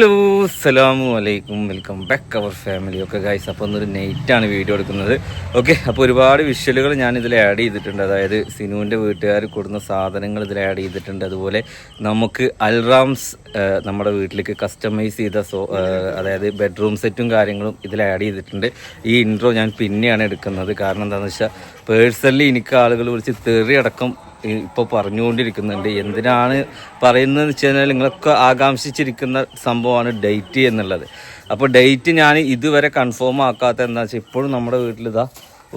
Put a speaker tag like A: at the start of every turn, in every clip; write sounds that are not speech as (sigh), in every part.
A: Hello അസ്സലാമു അലൈക്കും welcome back our family ഒക്കെ ഗൈസ് അപ്പോൾ ഒന്നൊരു നൈറ്റാണ് വീഡിയോ എടുക്കുന്നത്. ഓക്കെ അപ്പോൾ ഒരുപാട് വിഷ്വലുകൾ ഞാൻ ഇതിൽ ആഡ് ചെയ്തിട്ടുണ്ട്. അതായത് സിനുവിന്റെ വീട്ടുകാർ കൊടുക്കുന്ന സാധനങ്ങൾ ഇതിൽ ആഡ് ചെയ്തിട്ടുണ്ട്. അതുപോലെ നമുക്ക് അൽറാംസ് നമ്മുടെ വീട്ടിലേക്ക് കസ്റ്റമൈസ് ചെയ്ത സോ അതായത് ബെഡ്റൂം സെറ്റും കാര്യങ്ങളും ഇതിൽ ആഡ് ചെയ്തിട്ടുണ്ട്. ഈ ഇൻട്രോ ഞാൻ പിന്നെയാണ് എടുക്കുന്നത്. കാരണം എന്താണെന്ന് വെച്ചാൽ പേഴ്സണലി എനിക്ക് ആളുകൾ വിളിച്ച് തെറി അടക്കം ഇപ്പോൾ പറഞ്ഞുകൊണ്ടിരിക്കുന്നുണ്ട്. എന്തിനാണ് പറയുന്നതെന്ന് വെച്ച് കഴിഞ്ഞാൽ നിങ്ങളൊക്കെ ആകാംക്ഷിച്ചിരിക്കുന്ന സംഭവമാണ് ഡേറ്റ് എന്നുള്ളത്. അപ്പോൾ ഡേറ്റ് ഞാൻ ഇതുവരെ കൺഫേം ആക്കാത്ത എന്താ വെച്ചാൽ ഇപ്പോഴും നമ്മുടെ വീട്ടിലിതാ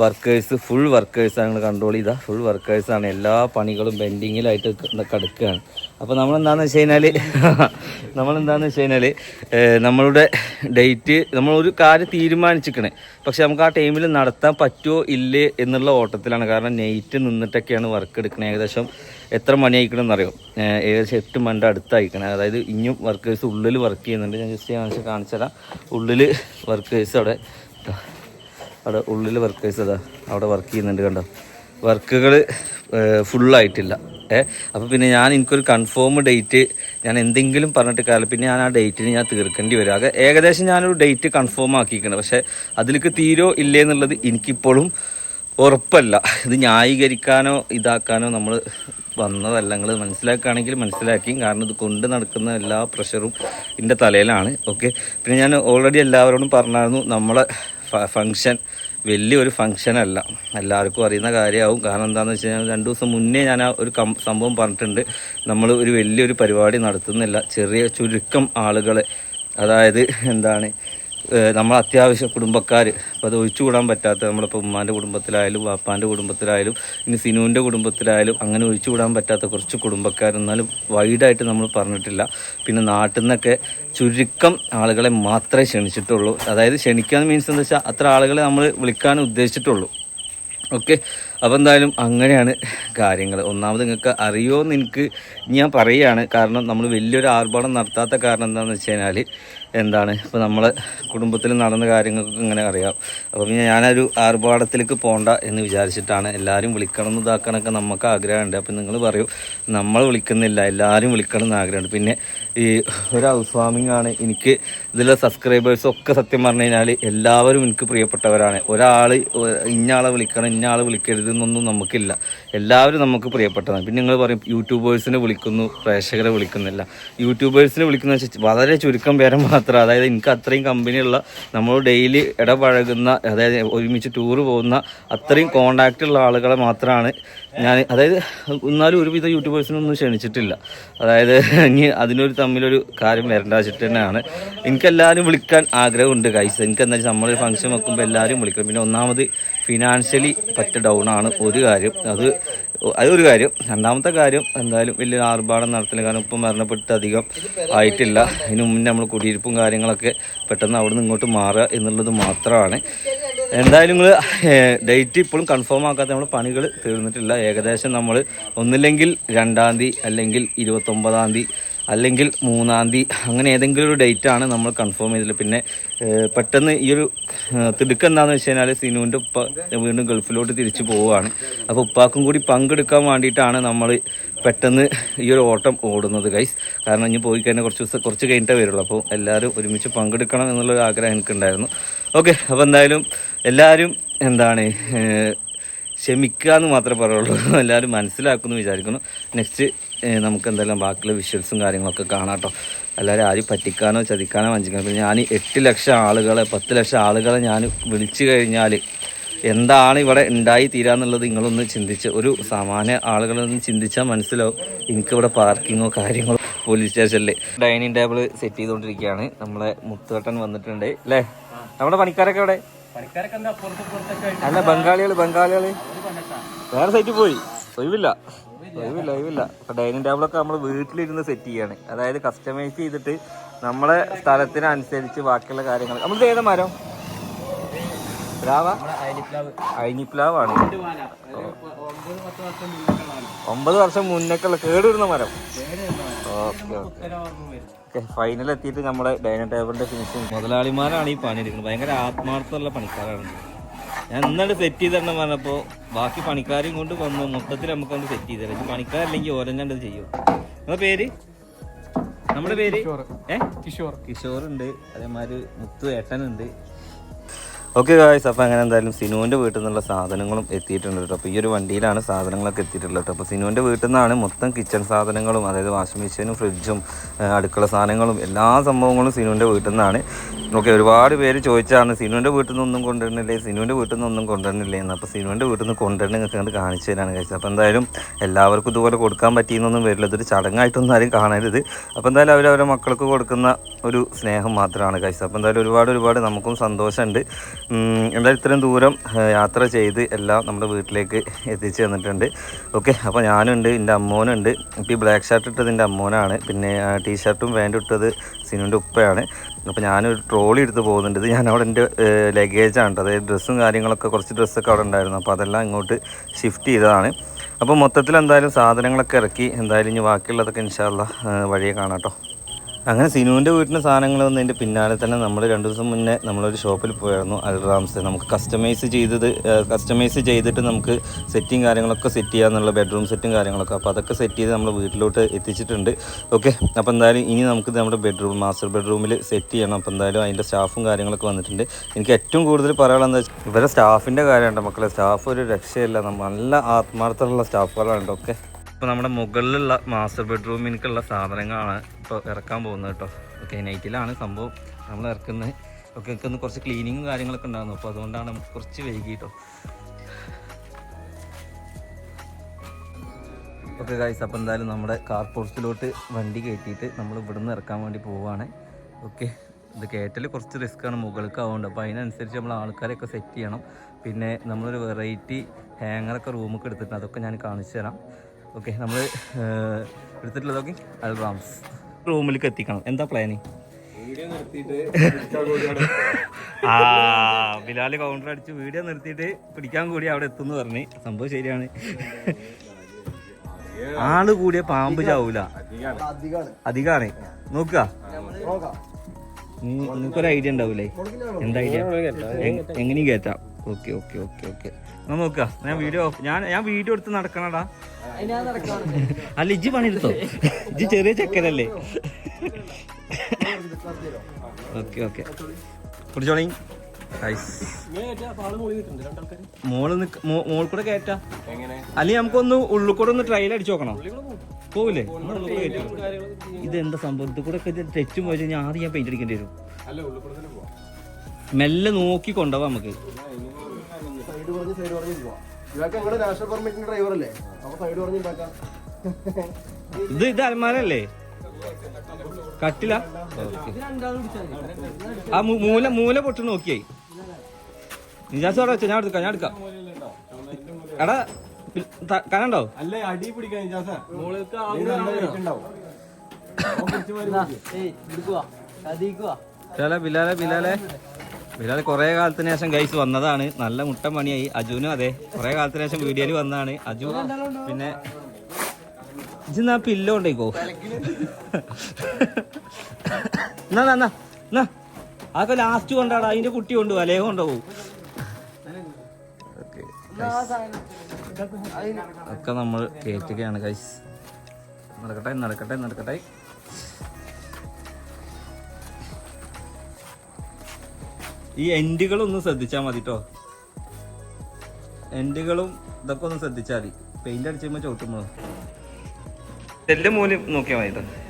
A: വർക്കേഴ്സ് ഫുൾ വർക്കേഴ്സാണ് നിങ്ങൾ കൺട്രോൾ ചെയ്താൽ ഫുൾ വർക്കേഴ്സാണ് എല്ലാ പണികളും പെൻഡിങ്ങിലായിട്ട് കിടക്കുകയാണ് അപ്പോൾ നമ്മളെന്താണെന്ന് വെച്ച് കഴിഞ്ഞാൽ (laughs) നമ്മളെന്താണെന്ന് വെച്ച് കഴിഞ്ഞാൽ നമ്മളുടെ ഡേറ്റ് നമ്മളൊരു കാര്യം തീരുമാനിച്ചിരിക്കണേ. പക്ഷെ നമുക്ക് ആ ടൈമിൽ നടത്താൻ പറ്റുമോ ഇല്ലേ എന്നുള്ള ഓട്ടത്തിലാണ്. കാരണം നൈറ്റ് നിന്നിട്ടൊക്കെയാണ് വർക്ക് എടുക്കണേ. ഏകദേശം എത്ര മണി അയക്കണം അറിയോ ഏകദേശം എട്ട് മണിന്റെ അടുത്തായിരിക്കണം അതായത് ഇനിയും വർക്കേഴ്സ് ഉള്ളിൽ വർക്ക് ചെയ്യുന്നുണ്ട്. ഞാൻ ജസ്റ്റ് കാണിച്ച് കാണിച്ചു തരാം. ഉള്ളിൽ വർക്കേഴ്സ് അവിടെ. അവിടെ ഉള്ളിൽ വർക്കേഴ്സ് അതാ അവിടെ വർക്ക് ചെയ്യുന്നുണ്ട് കണ്ടോ? വർക്കുകൾ ഫുള്ളായിട്ടില്ല ഏ അപ്പോൾ പിന്നെ ഞാൻ എനിക്കൊരു കൺഫേം ഡേറ്റ് ഞാൻ എന്തെങ്കിലും പറഞ്ഞിട്ട് കാലം പിന്നെ ഞാൻ ആ ഡേറ്റിന് ഞാൻ തീർക്കേണ്ടി വരും. ആകെ ഏകദേശം ഞാനൊരു ഡേറ്റ് കൺഫേം ആക്കിയിരിക്കണം പക്ഷേ അതിലേക്ക് തീരോ ഇല്ലേ എന്നുള്ളത് എനിക്കിപ്പോഴും ഉറപ്പല്ല. ഇത് ന്യായീകരിക്കാനോ ഇതാക്കാനോ നമ്മൾ വന്നതല്ല. നിങ്ങൾ മനസ്സിലാക്കുകയാണെങ്കിൽ മനസ്സിലാക്കി കാരണം ഇത് കൊണ്ട് നടക്കുന്ന എല്ലാ പ്രഷറും എന്റെ തലയിലാണ്. ഓക്കെ പിന്നെ ഞാൻ ഓൾറെഡി എല്ലാവരോടും പറഞ്ഞായിരുന്നു നമ്മളെ ഫങ്ഷൻ വലിയൊരു ഫങ്ഷൻ അല്ല. എല്ലാവർക്കും അറിയുന്ന കാര്യമാവും. കാരണം എന്താണെന്ന് വെച്ച് കഴിഞ്ഞാൽ രണ്ട് ദിവസം മുന്നേ ഞാൻ ആ ഒരു സംഭവം പറഞ്ഞിട്ടുണ്ട്. നമ്മൾ ഒരു വലിയൊരു പരിപാടി നടത്തുന്നില്ല. ചെറിയ ചുരുക്കം ആളുകളെ. അതായത് എന്താണ് നമ്മൾ അത്യാവശ്യം കുടുംബക്കാർ അപ്പോൾ അത് ഒഴിച്ചുകൂടാൻ പറ്റാത്ത നമ്മളിപ്പോൾ ഉമ്മാന്റെ കുടുംബത്തിലായാലും വാപ്പാന്റെ കുടുംബത്തിലായാലും ഇനി സിനുവിന്റെ കുടുംബത്തിലായാലും അങ്ങനെ ഒഴിച്ചുകൂടാൻ പറ്റാത്ത കുറച്ച് കുടുംബക്കാർ എന്നാലും വൈഡായിട്ട് നമ്മൾ പറഞ്ഞിട്ടില്ല. പിന്നെ നാട്ടിൽ നിന്നൊക്കെ ചുരുക്കം ആളുകളെ മാത്രമേ ക്ഷണിച്ചിട്ടുള്ളൂ. അതായത് ക്ഷണിക്കാൻ മീൻസ് എന്താ വെച്ചാൽ അത്ര ആളുകളെ നമ്മൾ വിളിക്കാൻ ഉദ്ദേശിച്ചിട്ടുള്ളൂ. ഓക്കെ അപ്പോൾ എന്തായാലും അങ്ങനെയാണ് കാര്യങ്ങൾ ഒന്നാമത് നിങ്ങൾക്ക് അറിയുമോയെന്ന് എനിക്ക് ഞാൻ പറയുകയാണ് കാരണം നമ്മൾ വലിയൊരു ആർഭാടം നടത്താത്ത കാരണം എന്താണെന്ന് വെച്ച് കഴിഞ്ഞാൽ എന്താണ്? ഇപ്പോൾ നമ്മളെ കുടുംബത്തിൽ നടന്ന കാര്യങ്ങൾക്ക് ഇങ്ങനെ അറിയാം. അപ്പോൾ പിന്നെ ഞാനൊരു ആർഭാടത്തിലേക്ക് പോകണ്ട എന്ന് വിചാരിച്ചിട്ടാണ് എല്ലാവരും വിളിക്കണം എന്ന് ഇതാക്കാനൊക്കെ നമുക്ക് ആഗ്രഹമുണ്ട്. അപ്പോൾ നിങ്ങൾ പറയൂ നമ്മൾ വിളിക്കുന്നില്ല എല്ലാവരും വിളിക്കണം എന്ന് ആഗ്രഹമുണ്ട്. പിന്നെ ഈ ഒരു ഹൗസ് വാമിംഗ് ആണ് എനിക്ക് ഇതിലെ സബ്സ്ക്രൈബേഴ്സ് ഒക്കെ സത്യം പറഞ്ഞു കഴിഞ്ഞാൽ എല്ലാവരും എനിക്ക് പ്രിയപ്പെട്ടവരാണ്. ഒരാൾ ഇന്നയാളെ വിളിക്കണം ഇന്നയാളെ വിളിക്കരുത് എന്നൊന്നും നമുക്കില്ല. എല്ലാവരും നമുക്ക് പ്രിയപ്പെട്ടതാണ്. പിന്നെ നിങ്ങൾ പറയും യൂട്യൂബേഴ്സിനെ വിളിക്കുന്നു പ്രേക്ഷകരെ വിളിക്കുന്നില്ല. യൂട്യൂബേഴ്സിനെ വിളിക്കുന്ന വളരെ ചുരുക്കം പേരെ മാത്രം അതായത് എനിക്ക് അത്രയും കമ്പനിയുള്ള നമ്മൾ ഡെയിലി ഇടപഴകുന്ന അതായത് ഒരുമിച്ച് ടൂർ പോകുന്ന അത്രയും കോണ്ടാക്റ്റ് ഉള്ള ആളുകളെ മാത്രമാണ് ഞാൻ അതായത് എന്നാലും ഒരുവിധ യൂട്യൂബേഴ്സിനൊന്നും ക്ഷണിച്ചിട്ടില്ല. അതായത് ഇനി അതിനൊരു തമ്മിലൊരു കാര്യം വരേണ്ട വെച്ചിട്ട് തന്നെയാണ്. എനിക്കെല്ലാവരും വിളിക്കാൻ ആഗ്രഹമുണ്ട് കൈസ് എനിക്ക് എന്താ നമ്മളൊരു ഫംഗ്ഷൻ വെക്കുമ്പോൾ എല്ലാവരും വിളിക്കണം. പിന്നെ ഒന്നാമത് ഫിനാൻഷ്യലി പറ്റ ഡൗൺ ആണ് ഒരു കാര്യം. അത് അതൊരു കാര്യം. രണ്ടാമത്തെ കാര്യം എന്തായാലും വലിയ ആർഭാടം നടത്തില്ല. കാരണം ഇപ്പം മരണപ്പെട്ട് അധികം ആയിട്ടില്ല. ഇതിനു മുന്നേ നമ്മൾ കുടിയിരിപ്പും കാര്യങ്ങളൊക്കെ പെട്ടെന്ന് അവിടെ നിന്ന് ഇങ്ങോട്ട് മാറുക എന്നുള്ളത് മാത്രമാണ്. എന്തായാലും നിങ്ങൾ ഡേറ്റ് ഇപ്പോഴും കൺഫേം ആക്കാത്ത നമ്മൾ പണികൾ തീർന്നിട്ടില്ല. ഏകദേശം നമ്മൾ ഒന്നില്ലെങ്കിൽ രണ്ടാം തീയതി അല്ലെങ്കിൽ ഇരുപത്തൊമ്പതാം തീയതി അല്ലെങ്കിൽ മൂന്നാം തീയതി അങ്ങനെ ഏതെങ്കിലും ഒരു ഡേറ്റ് ആണ് നമ്മൾ കൺഫേം ചെയ്തില്ല പിന്നെ പെട്ടെന്ന് ഈ ഒരു തിടുക്കം എന്താണെന്ന് വെച്ച് കഴിഞ്ഞാൽ സിനുവിന്റെ ഉപ്പ വീണ്ടും ഗൾഫിലോട്ട് തിരിച്ചു പോവുകയാണ് അപ്പോൾ ഉപ്പാക്കും കൂടി പങ്കെടുക്കാൻ വേണ്ടിയിട്ടാണ് നമ്മൾ പെട്ടെന്ന് ഈ ഒരു ഓട്ടം ഓടുന്നത് ഗൈസ് കാരണം ഇനി പോയി കഴിഞ്ഞാൽ കുറച്ച് ദിവസം കുറച്ച് കഴിഞ്ഞിട്ടേ വരുള്ളൂ. അപ്പോൾ എല്ലാവരും ഒരുമിച്ച് പങ്കെടുക്കണം എന്നുള്ളൊരു ആഗ്രഹം എനിക്കുണ്ടായിരുന്നു. ഓക്കെ അപ്പോൾ എന്തായാലും എല്ലാവരും എന്താണ് ക്ഷമിക്കുക എന്ന് മാത്രമേ പറയുള്ളൂ. (laughs) എല്ലാവരും മനസ്സിലാക്കുമെന്ന് വിചാരിക്കുന്നു. നെക്സ്റ്റ് നമുക്ക് എന്തെല്ലാം ബാക്കിയുള്ള വിഷ്വൽസും കാര്യങ്ങളൊക്കെ കാണാം കേട്ടോ. എല്ലാവരും ആരും പറ്റിക്കാനോ ചതിക്കാനോ വഞ്ചിക്കാനോ. ഞാൻ എട്ട് ലക്ഷം ആളുകളെ പത്ത് ലക്ഷം ആളുകളെ ഞാൻ വിളിച്ചു കഴിഞ്ഞാൽ എന്താണ് ഇവിടെ ഉണ്ടായി തീരാന്നുള്ളത് നിങ്ങളൊന്ന് ചിന്തിച്ച് ഒരു സാമാന്യ ആളുകളൊന്ന് ചിന്തിച്ചാൽ മനസ്സിലാവും. എനിക്കിവിടെ പാർക്കിങ്ങോ കാര്യങ്ങളോ പോലീസ് സ്റ്റേഷനിൽ ഡൈനിങ് ടേബിൾ സെറ്റ് ചെയ്തുകൊണ്ടിരിക്കുകയാണ് നമ്മളെ മുത്തുവട്ടൻ വന്നിട്ടുണ്ട് അല്ലേ? നമ്മുടെ പണിക്കാരൊക്കെ
B: ആയിട്ട്?
A: അല്ല ബംഗാളികൾ ബംഗാളികൾ. വേറെ സൈറ്റിൽ പോയി. ഒഴിവില്ല. ഒഴിവില്ല ഒഴിവില്ല. അപ്പൊ ഡൈനിങ് ടേബിളൊക്കെ നമ്മൾ വീട്ടിലിരുന്ന് സെറ്റ് ചെയ്യാണ്. അതായത് കസ്റ്റമൈസ് ചെയ്തിട്ട് നമ്മളെ സ്ഥലത്തിനനുസരിച്ച് ബാക്കിയുള്ള കാര്യങ്ങൾ നമ്മൾ ഏതാ മരം?
B: പ- ഒമ്പത് വർഷം
A: മുന്നേക്കുള്ള കേടുവരുന്ന മരം? Okay okay. ഫൈനൽ എത്തിയിട്ട് നമ്മുടെ ഡൈനിങ് ടേബിളിന്റെ ഫിനിഷിങ് മുതലാളിമാരാണ് ഈ പണി എടുക്കുന്നത് ഭയങ്കര ആത്മാർത്ഥമുള്ള പണിക്കാരാണ്. ഞാൻ ഇന്നാണ്ട് സെറ്റ് ചെയ്തിടണം പറഞ്ഞപ്പോൾ ബാക്കി പണിക്കാരെയും കൊണ്ട് വന്നു മൊത്തത്തിൽ നമുക്ക് അത് സെറ്റ് ചെയ്ത് തരാം പണിക്കാരില്ലെങ്കിൽ ഓരഞ്ഞാണ്ട് ചെയ്യും. നിങ്ങളുടെ പേര്? നമ്മുടെ പേര്? ഏ?
B: കിഷോർ
A: ഉണ്ട് അതേമാതിരി മുത്തു ഏട്ടനുണ്ട്. ഓക്കെ ഗായ്സ് അപ്പോൾ അങ്ങനെ എന്തായാലും സിനുവിന്റെ വീട്ടിൽ നിന്നുള്ള സാധനങ്ങളും എത്തിയിട്ടുണ്ട് കേട്ടോ. അപ്പോൾ ഈ ഒരു വണ്ടിയിലാണ് സാധനങ്ങളൊക്കെ എത്തിയിട്ടുള്ളത് കേട്ടോ. അപ്പോൾ സിനുവിന്റെ വീട്ടിൽ നിന്നാണ് മൊത്തം കിച്ചൺ സാധനങ്ങളും അതായത് വാഷിംഗ് മെഷീനും ഫ്രിഡ്ജും അടുക്കള സാധനങ്ങളും എല്ലാ സംഭവങ്ങളും സിനുവിന്റെ വീട്ടിൽ നിന്നാണ് ഓക്കെ ഒരുപാട് പേര് ചോദിച്ചാണ് സിനുവിന്റെ വീട്ടിൽ നിന്നൊന്നും കൊണ്ടുവരുന്നില്ലേ? സിനുവിന്റെ വീട്ടിൽ നിന്നൊന്നും കൊണ്ടുവരുന്നില്ലേ? എന്ന്. അപ്പോൾ സിനുവിന്റെ വീട്ടിൽ നിന്ന് കൊണ്ടുവരണം നിങ്ങൾക്ക് കണ്ട് കാണിച്ചു തരാണ് കഴിച്ചത് അപ്പോൾ എന്തായാലും എല്ലാവർക്കും ഇതുപോലെ കൊടുക്കാൻ പറ്റിയെന്നൊന്നും വരില്ല. ഇതൊരു ചടങ്ങായിട്ടൊന്നും ആരും കാണരുത്. അപ്പോൾ എന്തായാലും അവരവരെ മക്കൾക്ക് കൊടുക്കുന്ന ഒരു സ്നേഹം മാത്രമാണ് കഴിച്ചത് അപ്പോൾ എന്തായാലും ഒരുപാട് ഒരുപാട് നമുക്കും സന്തോഷമുണ്ട്. എന്തായാലും ഇത്രയും ദൂരം യാത്ര ചെയ്ത് എല്ലാം നമ്മുടെ വീട്ടിലേക്ക് എത്തിച്ചു തന്നിട്ടുണ്ട്. ഓക്കെ അപ്പോൾ ഞാനുണ്ട് എന്റെ അമ്മോനുണ്ട്. ഇപ്പോൾ ഈ ബ്ലാക്ക് ഷർട്ട് ഇട്ടത് എന്റെ അമ്മോനാണ്. പിന്നെ ടീഷർട്ടും പാന്റും ഇട്ടത് സിനുവിന്റെ ഉപ്പയാണ്. അപ്പോൾ ഞാനൊരു ട്രോളി എടുത്ത് പോകുന്നുണ്ട്. ഇത് ഞാൻ അവിടെ എന്റെ ലഗേജാണ് അതായത് ഡ്രസ്സും കാര്യങ്ങളൊക്കെ കുറച്ച് ഡ്രസ്സൊക്കെ അവിടെ ഉണ്ടായിരുന്നു. അപ്പോൾ അതെല്ലാം ഇങ്ങോട്ട് ഷിഫ്റ്റ് ചെയ്തതാണ്. അപ്പോൾ മൊത്തത്തിൽ എന്തായാലും സാധനങ്ങളൊക്കെ ഇറക്കി. എന്തായാലും ഇനി ബാക്കിയുള്ളതൊക്കെ ഇൻഷാല്ല വഴിയെ കാണാം കേട്ടോ. അങ്ങനെ സിനുവിന്റെ വീട്ടിന് സാധനങ്ങൾ വന്നതിന്റെ പിന്നാലെ തന്നെ നമ്മൾ രണ്ട് ദിവസം മുന്നേ നമ്മളൊരു ഷോപ്പിൽ പോയായിരുന്നു അൽറാംസ് നമുക്ക് കസ്റ്റമൈസ് ചെയ്തത് കസ്റ്റമൈസ് ചെയ്തിട്ട് നമുക്ക് സെറ്റിങ് കാര്യങ്ങളൊക്കെ സെറ്റ് ചെയ്യാമെന്നുള്ള ബെഡ്റൂം സെറ്റും കാര്യങ്ങളൊക്കെ. അപ്പോൾ അതൊക്കെ സെറ്റ് ചെയ്ത് നമ്മൾ വീട്ടിലോട്ട് എത്തിച്ചിട്ടുണ്ട്. ഓക്കെ അപ്പോൾ എന്തായാലും ഇനി നമുക്ക് നമ്മുടെ ബെഡ്റൂം മാസ്റ്റർ ബെഡ്റൂമിൽ സെറ്റ് ചെയ്യണം. അപ്പോൾ എന്തായാലും അതിന്റെ സ്റ്റാഫും കാര്യങ്ങളൊക്കെ വന്നിട്ടുണ്ട്. എനിക്ക് ഏറ്റവും കൂടുതൽ പറയാനുള്ളത് വെച്ചാൽ ഇവരെ സ്റ്റാഫിന്റെ കാര്യമുണ്ട് മക്കളെ. സ്റ്റാഫ് ഒരു രക്ഷയില്ല. നല്ല ആത്മാർത്ഥമുള്ള സ്റ്റാഫുകളാണ് ഓക്കെ ഇപ്പോൾ നമ്മുടെ മുകളിലുള്ള മാസ്റ്റർ ബെഡ്റൂമിലേക്കുള്ള സാധനങ്ങളാണ് ഇപ്പോൾ ഇറക്കാൻ പോകുന്നത് കേട്ടോ. ഓക്കെ നൈറ്റിലാണ് സംഭവം. നമ്മൾ ഇറക്കുന്നത് ഒക്കെ ഒന്ന് കുറച്ച് ക്ലീനിങ്ങും കാര്യങ്ങളൊക്കെ ഉണ്ടായിരുന്നു. അപ്പോൾ അതുകൊണ്ടാണ് നമുക്ക് കുറച്ച് വൈകി കേട്ടോ. ഓക്കെ ഗൈസ് അപ്പോൾ എന്തായാലും നമ്മുടെ കാർ പോർച്ചിലോട്ട് വണ്ടി കയറ്റിയിട്ട് നമ്മൾ ഇവിടുന്ന് ഇറക്കാൻ വേണ്ടി പോവുകയാണ് ഓക്കെ ഇത് കയറ്റൽ കുറച്ച് റിസ്ക്കാണ് മുകൾക്ക് ആവുന്നുണ്ട് അപ്പോൾ അതിനനുസരിച്ച് നമ്മൾ ആൾക്കാരെയൊക്കെ സെറ്റ് ചെയ്യണം. പിന്നെ നമ്മളൊരു വെറൈറ്റി ഹാങ്ങറൊക്കെ റൂമൊക്കെ എടുത്തിട്ടുണ്ട്. അതൊക്കെ ഞാൻ കാണിച്ചു തരാം ഓക്കെ നമ്മൾ എടുത്തിട്ടുള്ളത് നോക്കി. അൽറാംസ്. റൂമിലേക്ക് എത്തിക്കണം. എന്താ പ്ലാനിങ് ആ ബിലാൽ കൗണ്ടർ അടിച്ച് വീഡിയോ നിർത്തിയിട്ട് പിടിക്കാൻ കൂടി അവിടെ എത്തുന്നു പറഞ്ഞ്. സംഭവം ശരിയാണ്. ആൾ കൂടിയ പാമ്പ് ചാവൂല. അധികാണ്. നോക്കുക. നിനക്കൊരു ഐഡിയ ഉണ്ടാവൂലേ? എന്താ ഐഡിയ എങ്ങനെയും കയറ്റാം ഓക്കെ ഓക്കെ ഓക്കെ ഓക്കെ. എന്നാ നോക്കാ. ഞാൻ വീഡിയോ ഞാൻ ഞാൻ വീഡിയോ എടുത്ത് നടക്കണടാ. അല്ല ഇജ്ജി പണിയെടുത്തോ? ഇജ്ജി ചെറിയ ചെക്കനല്ലേ? Okay okay. കുടിച്ചോളി. മോൾ മോൾ കൂടെ കയറ്റാ അല്ലെങ്കിൽ നമുക്കൊന്ന് ഉള്ളിൽ കൂടെ ഒന്ന് ട്രയൽ അടിച്ചു നോക്കണം? പോവില്ലേ? ഇതെന്താ കൂടെ. ഇത് എന്താ സംഭവം? ഇത് കൂടെ തെറ്റും പോയി കഴിഞ്ഞാൽ ആദ്യം ഞാൻ പെയിന്റ് അടിക്കേണ്ടി വരും. മെല്ലെ നോക്കി കൊണ്ടുപോവാം നമുക്ക്.
C: പറഞ്ഞ് സൈഡ് പറഞ്ഞ് പോവാം. ഇവർക്ക് നമ്മുടെ നാഷണൽ പെർമിറ്റിന്റെ ഡ്രൈവർ അല്ലേ? അപ്പൊ സൈഡ് പറഞ്ഞ് ഉണ്ടാക്കാം
A: ഇത് ഇത് അലമാരല്ലേ കട്ടില? ആ മൂല മൂല പൊട്ട് നോക്കിയേ. നിജാസ് അവിടെ വെച്ചോ ഞാൻ എടുക്കാം ഞാൻ എടുക്കാം. എടാ കാണണ്ടോ? കനണ്ടോ
B: അല്ലേ അടി പിടിക്കാൻ ജാസ മോൾക്ക് ഉണ്ടാവും
A: ബിലാലെ ബിലാലെ. ബിലാലെ കുറേ കാലത്തിന് ശേഷം ഗൈസ് വന്നതാണ്. നല്ല മുട്ട മണിയായി അജുനും അതെ. കുറെ കാലത്തിന് ശേഷം വീഡിയോയിൽ വന്നതാണ്. അജു പിന്നെ ഇജ്ജ് പില്ലോ ഉണ്ടേക്കോ എന്നാ എന്നാ, എന്നാ എന്നാ. അതൊക്കെ ലാസ്റ്റ് കൊണ്ടാടാ. അതിന്റെ കുട്ടി കൊണ്ടു അലേ കൊണ്ടുപോകും. ഒക്കെ നമ്മൾ കേറ്റുകയാണ് ഗൈസ് നടക്കട്ടെ നടക്കട്ടെ നടക്കട്ടെ. ഈ എൻഡുകളൊന്നും ശ്രദ്ധിച്ചാൽ മതി കേട്ടോ എൻഡുകളും ഇതൊക്കെ ഒന്ന് ശ്രദ്ധിച്ചാൽ മതി. പെയിന്റ് അടിച്ചുമ്പോ ചവിട്ടുമ്പോ എല്ലാം മൂലം നോക്കിയാൽ മതി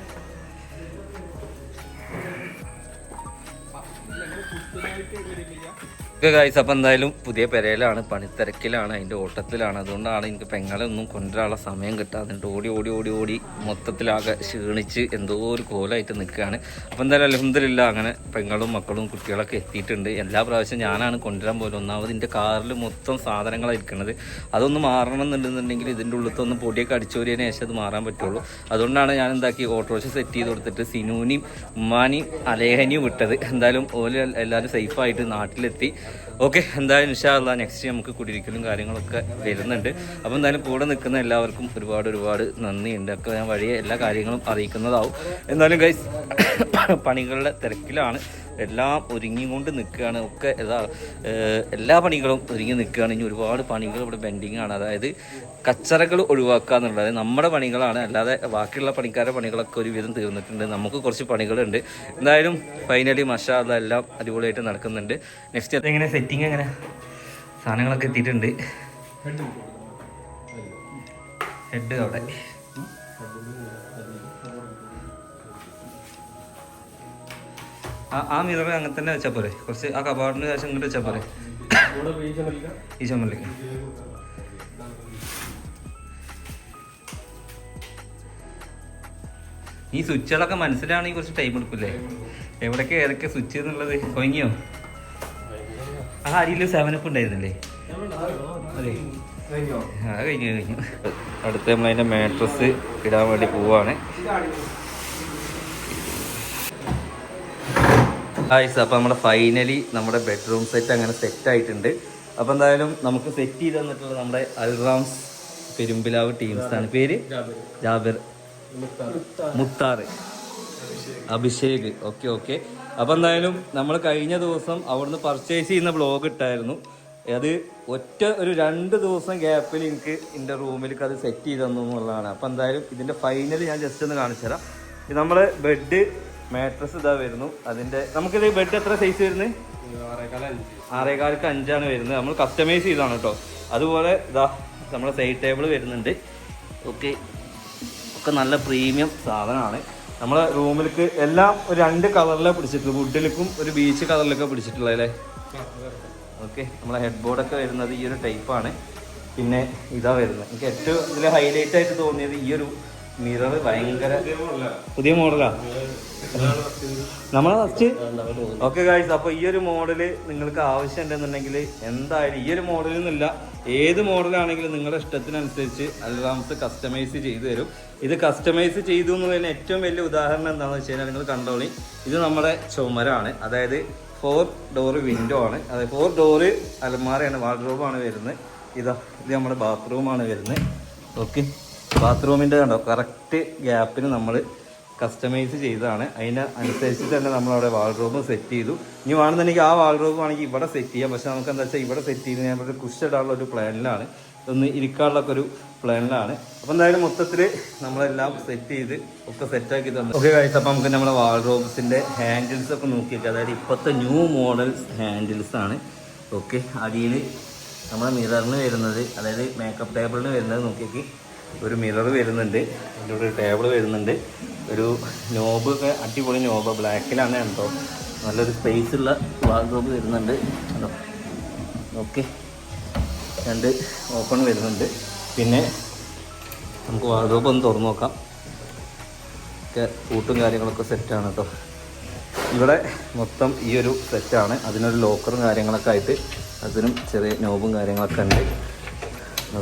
A: കേട്ടോ ഗായ്സ് അപ്പം എന്തായാലും പുതിയ പെരയിലാണ് പണിത്തിരക്കിലാണ് അതിന്റെ ഓട്ടത്തിലാണ്. അതുകൊണ്ടാണ് എനിക്ക് പെങ്ങളൊന്നും കൊണ്ടുവരാനുള്ള സമയം കിട്ടാതെ ഓടി ഓടി ഓടി ഓടി മൊത്തത്തിലാകെ ക്ഷീണിച്ച് എന്തോ ഒരു കോലായിട്ട് നിൽക്കുകയാണ് അപ്പം എന്തായാലും അലഹമില്ല അങ്ങനെ പെങ്ങളും മക്കളും കുട്ടികളൊക്കെ എത്തിയിട്ടുണ്ട്. എല്ലാ പ്രാവശ്യം ഞാനാണ് കൊണ്ടുവരാൻ പോലും ഒന്നാമത് എന്റെ കാറിൽ മൊത്തം സാധനങ്ങളായിരിക്കണത്. അതൊന്ന് മാറണം എന്നുണ്ടെന്നുണ്ടെങ്കിൽ ഇതിന്റെ ഉള്ളിലത്തെ പൊടിയൊക്കെ അടിച്ചോരിയതിന് ശേഷം അത് മാറാൻ പറ്റുള്ളൂ. അതുകൊണ്ടാണ് ഞാൻ എന്താക്കി ഓട്ടോറിക്ഷ സെറ്റ് ചെയ്ത് കൊടുത്തിട്ട് സിനൂനിയും ഉമ്മാനിയും അലേഹനിയും വിട്ടത്. എന്തായാലും ഓൽ എല്ലാവരും സേഫായിട്ട് നാട്ടിലെത്തി. ഓക്കെ എന്തായാലും ഇൻഷാല്ല നെക്സ്റ്റ് നമുക്ക് കുടിയിരിക്കലും കാര്യങ്ങളൊക്കെ വരുന്നുണ്ട്. അപ്പോൾ എന്തായാലും കൂടെ നിൽക്കുന്ന എല്ലാവർക്കും ഒരുപാട് ഒരുപാട് നന്ദിയുണ്ട്. ഒക്കെ ഞാൻ വഴിയെ എല്ലാ കാര്യങ്ങളും അറിയിക്കുന്നതാവും. എന്നാലും ഗൈസ് (coughs) പണികളുടെ തിരക്കിലാണ്. എല്ലാം ഒരുങ്ങിക്കൊണ്ട് നിൽക്കുകയാണ്. ഒക്കെ ഇതാ എല്ലാ പണികളും ഒരുങ്ങി നിൽക്കുകയാണ്. ഇനി ഒരുപാട് പണികൾ ഇവിടെ പെൻഡിങ് ആണ്. അതായത് കച്ചറകൾ ഒഴിവാക്കുക എന്നുള്ളത്. നമ്മുടെ പണികളാണ്. അല്ലാതെ ബാക്കിയുള്ള പണിക്കാരുടെ പണികളൊക്കെ ഒരുവിധം തീർന്നിട്ടുണ്ട്. നമുക്ക് കുറച്ച് പണികളുണ്ട്. എന്തായാലും ഫൈനലി മഷാ എല്ലാം അടിപൊളിയായിട്ട് നടക്കുന്നുണ്ട്. നെക്സ്റ്റ് അതെങ്ങനെ സെറ്റിംഗ് എങ്ങനെ? സാധനങ്ങളൊക്കെ എത്തിയിട്ടുണ്ട്. ഹെഡ് അവിടെ. ആ മിറർ അങ്ങനെ തന്നെ വെച്ചാൽ പോരെ. കുറച്ച് ആ കബാർഡിന് ശേഷം ഇങ്ങോട്ട് വെച്ചാൽ പോരെ. ഈ ചുമലിലേക്ക്. ഈ സ്വിച്ചുകളൊക്കെ മനസ്സിലാണെങ്കിൽ കുറച്ച് ടൈം എടുക്കില്ലേ? എവിടൊക്കെ ഏതൊക്കെ സ്വിച്ച് എന്നുള്ളത്? കൊങ്ങിയോ ആ അരിയിൽ സെവനപ്പ് ഉണ്ടായിരുന്നില്ലേ? അതെ. ആ കഴിഞ്ഞു കഴിഞ്ഞു. അടുത്ത നമ്മൾ അതിന്റെ മാട്രസ് ഇടാൻ വേണ്ടി പോവാണ്. ആയിസ് അപ്പോൾ നമ്മുടെ ഫൈനലി നമ്മുടെ ബെഡ്റൂം സെറ്റ് അങ്ങനെ സെറ്റ് ആയിട്ടുണ്ട്. അപ്പോൾ എന്തായാലും നമുക്ക് സെറ്റ് ചെയ്ത് തന്നിട്ടുള്ള നമ്മുടെ അൽറാംസ് പെരുമ്പിലാവ് ടീംസ് ആണ്. പേര്? ജാബിർ. മുത്താർ. അഭിഷേക്. ഓക്കെ ഓക്കെ അപ്പോൾ എന്തായാലും നമ്മൾ കഴിഞ്ഞ ദിവസം അവിടുന്ന് പർച്ചേസ് ചെയ്യുന്ന ബ്ലോഗ് ഇട്ടായിരുന്നു. അത് ഒറ്റ ഒരു രണ്ട് ദിവസം ഗ്യാപ്പിൽ എനിക്ക് എന്റെ റൂമിലേക്ക് അത് സെറ്റ് ചെയ്ത് തന്നു എന്നുള്ളതാണ്. അപ്പോൾ എന്തായാലും ഇതിന്റെ ഫൈനൽ ഞാൻ ജസ്റ്റ് ഒന്ന് കാണിച്ചു തരാം നമ്മൾ ബെഡ് മാട്രസ് ഇതാ വരുന്നു. അതിന്റെ നമുക്കിത് ബെഡ് എത്ര സൈസ് വരുന്നത് ആറേകാലക്ക് അഞ്ചാണ് വരുന്നത്. നമ്മൾ കസ്റ്റമൈസ് ചെയ്താണ് കേട്ടോ അതുപോലെ ഇതാ നമ്മുടെ സൈഡ് ടേബിൾ വരുന്നുണ്ട്. ഓക്കെ ഒക്കെ നല്ല പ്രീമിയം സാധനമാണ്. നമ്മളെ റൂമിലേക്ക് എല്ലാം ഒരു രണ്ട് കളറിലാണ് പിടിച്ചിട്ടുള്ളത് വുഡിലേക്കും ഒരു ബീച്ച് കളറിലൊക്കെ പിടിച്ചിട്ടുള്ളത് അല്ലേ? ഓക്കെ നമ്മളെ ഹെഡ് ബോർഡൊക്കെ വരുന്നത് ഈ ഒരു ടൈപ്പാണ് പിന്നെ ഇതാ വരുന്നത്. എനിക്ക് ഏറ്റവും ഇതിൽ ഹൈലൈറ്റ് ആയിട്ട് തോന്നിയത് ഈ ഒരു മിറർ ഭയങ്കര പുതിയ മോഡലാ. നമ്മളെ ഫസ്റ്റ്? ഓക്കെ ഗായ്സ് അപ്പൊ ഈ ഒരു മോഡൽ നിങ്ങൾക്ക് ആവശ്യം ഉണ്ടെന്നുണ്ടെങ്കിൽ എന്തായാലും ഈ ഒരു മോഡലിൽ നിന്നില്ല ഏത് മോഡലാണെങ്കിലും നിങ്ങളുടെ ഇഷ്ടത്തിനനുസരിച്ച് അൽറാംസ് കസ്റ്റമൈസ് ചെയ്തു തരും. ഇത് കസ്റ്റമൈസ് ചെയ്തു എന്നുള്ളതിന് ഏറ്റവും വലിയ ഉദാഹരണം എന്താണെന്ന് വെച്ച് കഴിഞ്ഞാൽ നിങ്ങൾ കണ്ടോളി. ഇത് നമ്മുടെ ചുമരാണ്. അതായത് ഫോർ ഡോർ വിൻഡോ ആണ്. അതായത് ഫോർ ഡോറ് അലമാരയാണ് വാർഡ്രോബാണ് വരുന്നത്. ഇതാ ഇത് നമ്മുടെ ബാത്റൂമാണ് വരുന്നത്. ഓക്കെ. ബാത്റൂമിന്റെ കണ്ടോ കറക്റ്റ് ഗ്യാപ്പിന് നമ്മൾ കസ്റ്റമൈസ് ചെയ്തതാണ്. അതിന് അനുസരിച്ച് തന്നെ നമ്മൾ അവിടെ വാൾറൂം സെറ്റ് ചെയ്തു. ഇനി വേണമെന്നുണ്ടെങ്കിൽ ആ വാൾറൂം ആണെങ്കിൽ ഇവിടെ സെറ്റ് ചെയ്യാം. പക്ഷേ നമുക്ക് എന്താ വെച്ചാൽ ഇവിടെ സെറ്റ് ചെയ്ത് ഞാൻ ഒരു കുഷിടാനുള്ള ഒരു പ്ലാനിലാണ് ഒന്ന് ഇരിക്കാനുള്ള ഒരു പ്ലാനിലാണ് അപ്പം എന്തായാലും മൊത്തത്തിൽ നമ്മളെല്ലാം സെറ്റ് ചെയ്ത് ഒക്കെ സെറ്റാക്കി തന്നു. ഓക്കെ കഴിച്ച് അപ്പം നമുക്ക് നമ്മുടെ വാൾറൂംസിന്റെ ഹാൻഡിൽസ് ഒക്കെ നോക്കിയിട്ട് അതായത് ഇപ്പോഴത്തെ ന്യൂ മോഡൽ ഹാൻഡിൽസ് ആണ്. ഓക്കെ അടിയിൽ നമ്മുടെ മിററിന് വരുന്നത് അതായത് മേക്കപ്പ് ടേബിളിന് വരുന്നത് നോക്കിയേക്ക്. ഒരു മിറർ വരുന്നുണ്ട്. അതിന്റെ കൂടെ ഒരു ടേബിൾ വരുന്നുണ്ട്. ഒരു നോബ് ഒക്കെ അടിപൊളി നോബ്. ബ്ലാക്കിലാണ് കേട്ടോ നല്ലൊരു സ്പേസ് ഉള്ള വാർഡ്രോബ് വരുന്നുണ്ട്. കേട്ടോ ഓക്കെ. രണ്ട് ഓപ്പൺ വരുന്നുണ്ട്. പിന്നെ നമുക്ക് വാർഡ്രോബ് ഒന്ന് തുറന്നു നോക്കാം. ഒക്കെ കൂട്ടും കാര്യങ്ങളൊക്കെ സെറ്റാണ് കേട്ടോ. ഇവിടെ മൊത്തം ഈ ഒരു സെറ്റാണ് അതിനൊരു ലോക്കറും കാര്യങ്ങളൊക്കെ ആയിട്ട് അതിനും ചെറിയ നോബും കാര്യങ്ങളൊക്കെ ഉണ്ട്.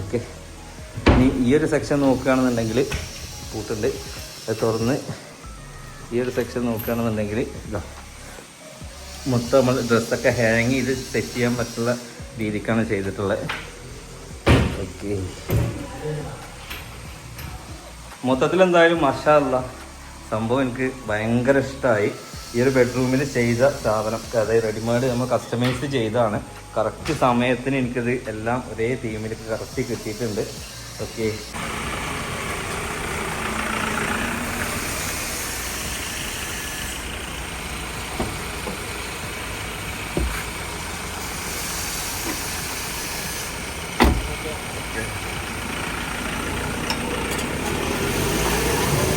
A: ഓക്കെ. ഇനി ഈ ഒരു സെക്ഷൻ നോക്കുകയാണെന്നുണ്ടെങ്കിൽ പൂട്ടുണ്ട്. അത് തുറന്ന് ഈ ഒരു സെക്ഷൻ നോക്കുകയാണെന്നുണ്ടെങ്കിൽ ഇതാ മൊത്തം നമ്മൾ ഡ്രസ്സൊക്കെ ഹാങ് ചെയ്ത് സെറ്റ് ചെയ്യാൻ പറ്റുള്ള രീതിക്കാണ് ചെയ്തിട്ടുള്ളത്. ഓക്കെ. മൊത്തത്തിൽ എന്തായാലും മഷാല്ല സംഭവം എനിക്ക് ഭയങ്കര ഇഷ്ടമായി ഈ ഒരു ബെഡ്റൂമിൽ ചെയ്ത സാധനം അതായത് റെഡിമെയ്ഡ് നമ്മൾ കസ്റ്റമൈസ് ചെയ്താണ് കറക്റ്റ് സമയത്തിന് എനിക്കത് എല്ലാം ഒരേ തീമിലേക്ക് കറക്റ്റ് കിട്ടിയിട്ടുണ്ട്. ഓക്കെ